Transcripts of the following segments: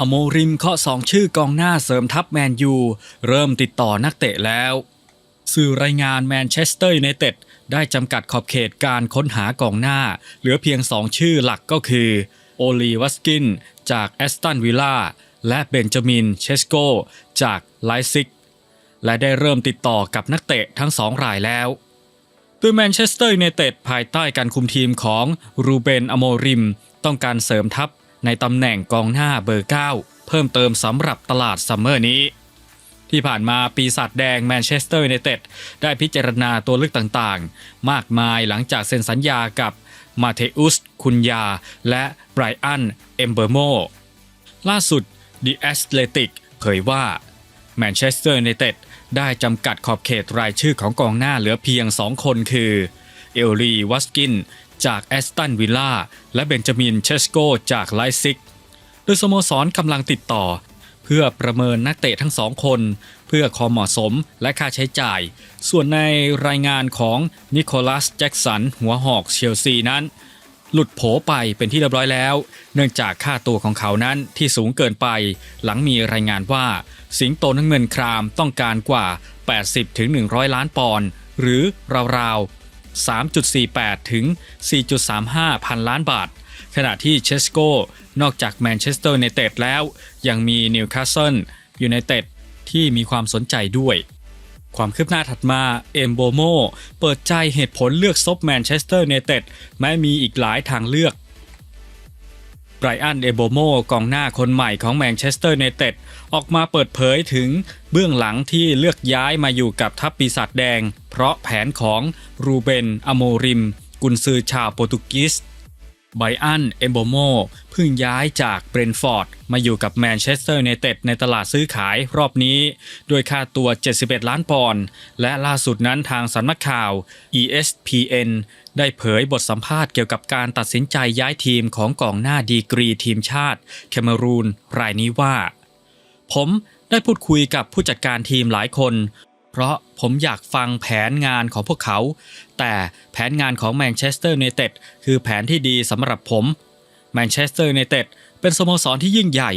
อโมริมเคาะสองชื่อกองหน้าเสริมทัพแมนยู เริ่มติดต่อนักเตะแล้ว สื่อรายงานแมนเชสเตอร์ยูไนเต็ดได้จำกัดขอบเขตการค้นหากองหน้า เหลือเพียงสองชื่อหลักก็คือ โอลีวัสกิน จากแอสตันวิลล่าและเบนจามินเชสโก จากไลซิก และได้เริ่มติดต่อกับนักเตะทั้งสองรายแล้วโดยแมนเชสเตอร์ยูไนเต็ดภายใต้การคุมทีมของรูเบนอโมริม ต้องการเสริมทัพ ในตำแหน่งกองหน้าเบอร์ 9 เพิ่มเติมสำหรับตลาดซัมเมอร์นี้ ที่ผ่านมาปีศาจแดงแมนเชสเตอร์ยูไนเต็ดได้พิจารณาตัวเลือกต่างๆ มากมายหลังจากเซ็นสัญญากับมาเทอุส คุนยา และไบรอัน เอมเบอร์โม ล่าสุด The Athletic เผยว่าแมนเชสเตอร์ยูไนเต็ดได้จำกัดขอบเขตรายชื่อของกองหน้าเหลือเพียง 2 คนคือ เอลลีวัสกิน จากแอสตันวิลล่าและเบนจามินเชสโกจากไลซิกโดยสโมสรกำลังติดต่อ เพื่อประเมินนักเตะทั้งสองคน เพื่อความเหมาะสมและค่าใช้จ่าย ส่วนในรายงานของนิโคลัสแจ็กสันหัวหอกเชลซีนั้น หลุดโผไปเป็นที่เรียบร้อยแล้ว เนื่องจากค่าตัวของเขานั้นที่สูงเกินไป หลังมีรายงานว่า สิงโตน้ำเงินครามต้องการกว่า 80-100 ล้านปอนด์หรือราวๆ 3.48 ถึง 4.35 พันล้านบาท ขณะที่เชสโกนอกจากแมนเชสเตอร์ในเต็ดแล้ว ยังมีนิวคาสเซิลยูไนเต็ดที่มีความสนใจด้วย ความคืบหน้าถัดมาเอมโบโมเปิดใจเหตุผลเลือกซบแมนเชสเตอร์เนเต็ดแม้มีอีกหลายทางเลือก ไบรอัน เอโบโมกองหน้าคนใหม่ของแมนเชสเตอร์ในเต็ดออกมาเปิดเผยถึงเบื้องหลังที่เลือกย้ายมาอยู่กับทัพปีศาจแดง เพราะแผนของรูเบน อโมริม กุนซือชาวโปรตุเกส ไบอัน เอมโบโมเพิ่งย้ายจากเบรนฟอร์ดมาอยู่กับแมนเชสเตอร์ยูไนเต็ดในตลาดซื้อขายรอบนี้ ด้วยค่าตัว 71 ล้านปอนด์ และล่าสุดนั้นทางสำนักข่าว ESPN ได้เผยบทสัมภาษณ์เกี่ยวกับการตัดสินใจย้ายทีมของกองหน้าดีกรีทีมชาติแคเมรูน รายนี้ว่า ผมได้พูดคุยกับผู้จัดการทีมหลายคน เพราะ ผมอยากฟังแผนงานของพวกเขา แต่แผนงานของแมนเชสเตอร์ยูไนเต็ดคือแผนที่ดีสำหรับผมแมนเชสเตอร์ยูไนเต็ดเป็นสโมสรที่ยิ่งใหญ่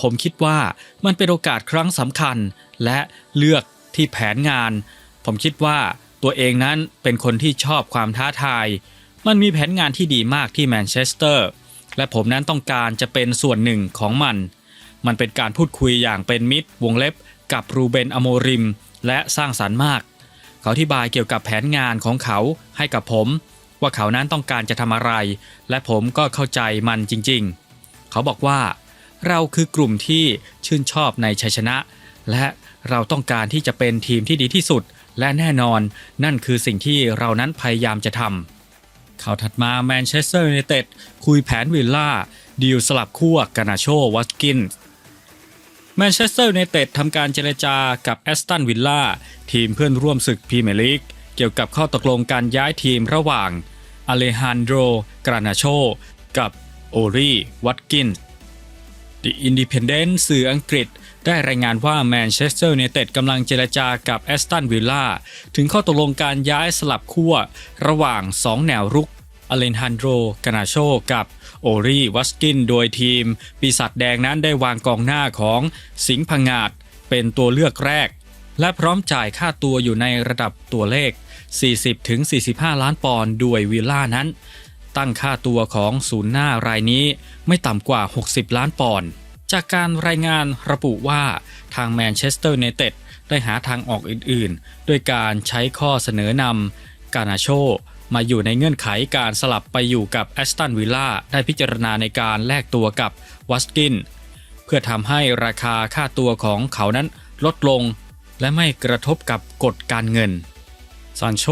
ผมคิดว่ามันเป็นโอกาสครั้งสำคัญ และเลือกที่แผนงาน ผมคิดว่าตัวเองนั้นเป็นคนที่ชอบความท้าทาย มันมีแผนงานที่ดีมากที่แมนเชสเตอร์และผมนั้นต้องการจะเป็นส่วนหนึ่งของมัน มันเป็นการพูดคุยอย่างเป็นมิตรวงเล็บ กับรูเบนอโมริม และสร้างสรรค์มาก เขาอธิบายเกี่ยวกับแผนงานของเขาให้กับผม ว่าเขานั้นต้องการจะทำอะไร และผมก็เข้าใจมันจริง ๆ เขาบอกว่า เราคือกลุ่มที่ชื่นชอบในชัยชนะ และเราต้องการที่จะเป็นทีมที่ดีที่สุด และแน่นอน นั่นคือสิ่งที่เรานั้นพยายามจะทำข่าวถัดมาแมนเชสเตอร์ยูไนเต็ดคุยแผนวิลล่าดีลสลับขั้วกานาโชวัตกิน แมนเชสเตอร์ยูไนเต็ดทำการเจรจากับแอสตันวิลล่าทีมเพื่อนร่วมศึกพรีเมียร์ลีกเกี่ยวกับข้อตกลงการย้ายทีมระหว่างอเลฮันโดรกรานาโชกับโอรีวัตกิน The Independent สื่ออังกฤษได้รายงานว่าแมนเชสเตอร์ยูไนเต็ดกำลังเจรจากับแอสตันวิลล่าถึงข้อตกลงการย้ายสลับขั้วระหว่าง 2 แนวรุก อเลนฮันโดรกานาโชกับโอรีวัสกินโดยทีม ปีศาจแดงนั้นได้วางกองหน้าของสิงห์พังงาดเป็นตัวเลือกแรก และพร้อมจ่ายค่าตัวอยู่ในระดับตัวเลข 40-45 ล้านปอนด์ด้วยวิลล่านั้น ตั้งค่าตัวของศูนย์หน้ารายนี้ไม่ต่ำกว่า 60 ล้านปอนด์จากการรายงานระบุว่าทางแมนเชสเตอร์ยูไนเต็ดได้หาทางออกอื่นๆ ด้วยการใช้ข้อเสนอนำกานาโช มาอยู่ในเงื่อนไขการสลับไปอยู่กับแอสตันวิลล่าได้พิจารณาในการแลกตัวกับวัสกิน เพื่อทำให้ราคาค่าตัวของเขานั้นลดลง และไม่กระทบกับกฎการเงินซานโช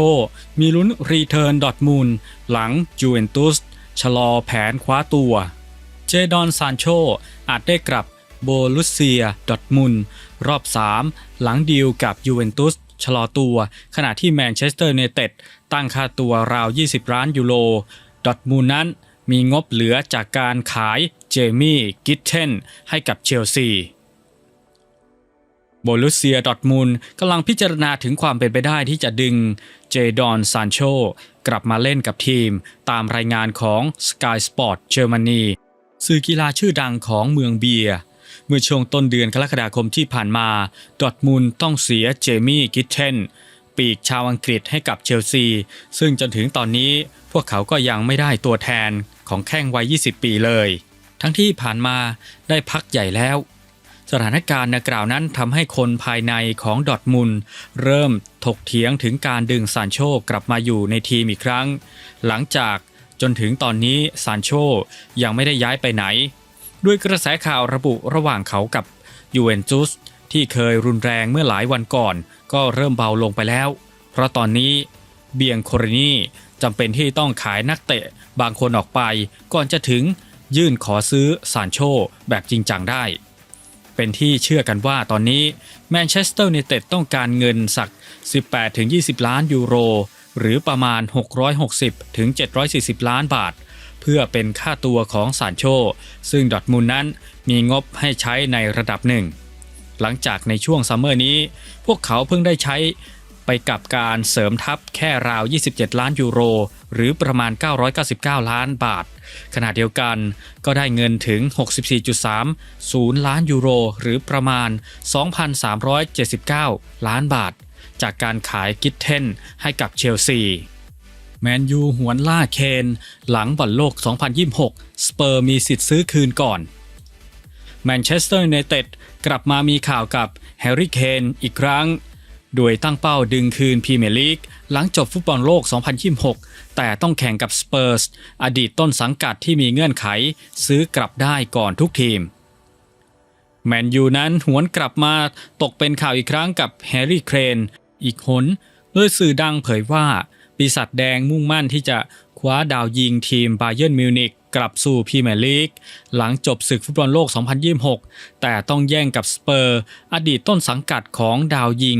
มีลุ้นรีเทิร์นดอทมูลหลังจูเวนตุสชะลอแผนคว้าตัว เจดอนซานโชอาจได้กลับ โบลุเซีย ดอทมุน รอบ 3 หลังดีลกับยูเวนตุสชะลอตัว ขณะที่แมนเชสเตอร์ยูไนเต็ดตั้งค่าตัวราว 20 ล้านยูโร ดอทมูลนั้นมีงบเหลือจากการขายเจมี่กิทเทนให้กับเชลซีโบลุเซียดอทมูลกำลังพิจารณาถึงความเป็นไปได้ที่จะดึงเจดอนซานโชกลับมาเล่นกับทีม ตามรายงานของ Sky Sport Germany สื่อกีฬาชื่อดังของเมืองเบียร์ มื่อช่วงต้นเดือนกรกฎาคมที่ผ่านมาดอทมุนด์ต้องเสียเจมี่กิทเทนปีกชาวอังกฤษให้กับเชลซี ซึ่งจนถึงตอนนี้พวกเขาก็ยังไม่ได้ตัวแทนของแข้งวัย 20 ปีเลย ทั้งที่ผ่านมาได้พักใหญ่แล้ว สถานการณ์ดังกล่าวนั้นทำให้คนภายในของดอทมุนด์เริ่มถกเถียงถึงการดึงซานโชกลับมาอยู่ในทีมอีกครั้ง หลังจากจนถึงตอนนี้ซานโชยังไม่ได้ย้ายไปไหน ด้วยกระแสข่าวระบุระหว่างเขากับยูเวนตุสที่เคยรุนแรงเมื่อหลายวันก่อน ก็เริ่มเบาลงไปแล้ว เพราะตอนนี้เบียงโครนีจำเป็นที่ต้องขายนักเตะบางคนออกไป ก่อนจะถึงยื่นขอซื้อซานโชแบบจริงจังได้ เป็นที่เชื่อกันว่าตอนนี้แมนเชสเตอร์ n นเต็ดต้องการเงินสัก 18-20 ล้านยูโร หรือประมาณ 660-740 ล้านบาท เพื่อเป็นค่าตัวของซานโช ซึ่งดอทมุนด์นั้นมีงบให้ใช้ในระดับหนึ่ง หลังจากในช่วงซัมเมอร์นี้ พวกเขาเพิ่งได้ใช้ไปกับการเสริมทัพแค่ราว 27 ล้านยูโร หรือประมาณ 999 ล้านบาท ขณะเดียวกันก็ได้เงินถึง 64.30 ล้านยูโร หรือประมาณ 2,379 ล้านบาท จากการขายกิทเทนให้กับเชลซี แมนยูหวนล่าเคน หลังบอลโลก 2026 สเปอร์มีสิทธิ์ซื้อคืนก่อน แมนเชสเตอร์ n นเต็ดกลับมามีข่าวกับแฮร์รี่เคนอีกครั้ง โดยตั้งเป้าดึงคืนพรีเมียร์ลีก หลังจบฟุตบอลโลก 2026 แต่ต้องแข่งกับสเปอร์สอดีตต้นสังกัดที่มีเงื่อนไข ซื้อกลับได้ก่อนทุกทีมแมนยูนั้นหวนกลับมาตกเป็นข่าวอีกครั้งกับแฮร์รี่เคนอีกหนโดยสื่อดังเผยว่า ปีศาจแดงมุ่งมั่นที่จะคว้าดาวยิงทีมบาเยิร์นมิวนิกกลับสู่พรีเมียร์ลีกหลังจบศึกฟุตบอลโลก 2026 แต่ต้องแย่งกับสเปอร์ อดีตต้นสังกัดของดาวยิง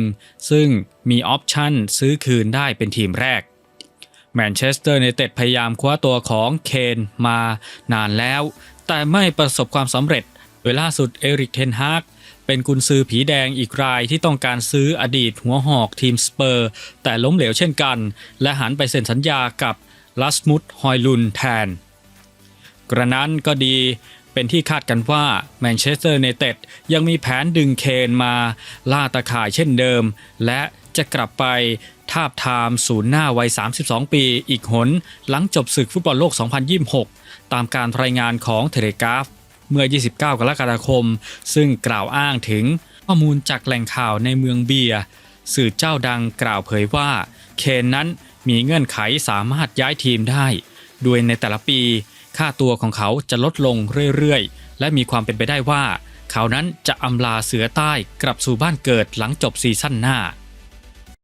ซึ่งมีออปชั่นซื้อคืนได้เป็นทีมแรกแมนเชสเตอร์ n นเต็ดพยายามคว้าตัวของเคนมานานแล้ว แต่ไม่ประสบความสำเร็จ โดยล่าสุดเอริกเทนฮาก เป็นกุนซือผีแดงอีกรายที่ต้องการซื้ออดีตหัวหอกทีมสเปอร์ แต่ล้มเหลวเช่นกัน และหันไปเซ็นสัญญากับลัสมุดฮอยลุนแทน กระนั้นก็ดีเป็นที่คาดกันว่าแมนเชสเตอร์ n นเต็ดยังมีแผนดึงเคนมาล่าตาข่ายเช่นเดิม และจะกลับไปทาบทามศูนย์หน้าวัย 32 ปีอีกหน หลังจบศึกฟุตบอลโลก 2026 ตามการรายงานของเทเลกราฟ เมื่อ 29 กรกฎาคม ซึ่งกล่าวอ้างถึงข้อมูลจากแหล่งข่าวในเมืองเบียร์สื่อเจ้าดังกล่าวเผยว่า เคนนั้นมีเงื่อนไขสามารถย้ายทีมได้ โดยในแต่ละปี ค่าตัวของเขาจะลดลงเรื่อยๆ และมีความเป็นไปได้ว่า เขานั้นจะอำลาเสือใต้กลับสู่บ้านเกิดหลังจบซีซั่นหน้า